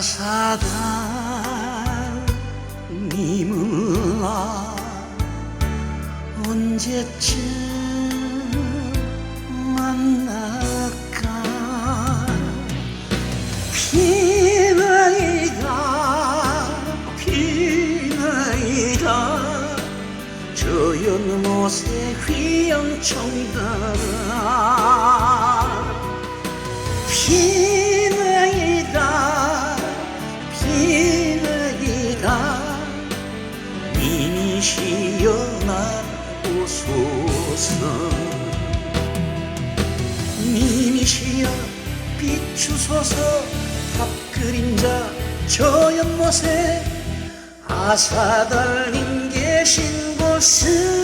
아사다 님은 나 언제쯤 만날까? 피나이다 피나이다. 저 연못의 휘영청들아 피 시여 나오소서 님이시여 비추소서 답 그림자 저 연못에 아사달님 계신 곳을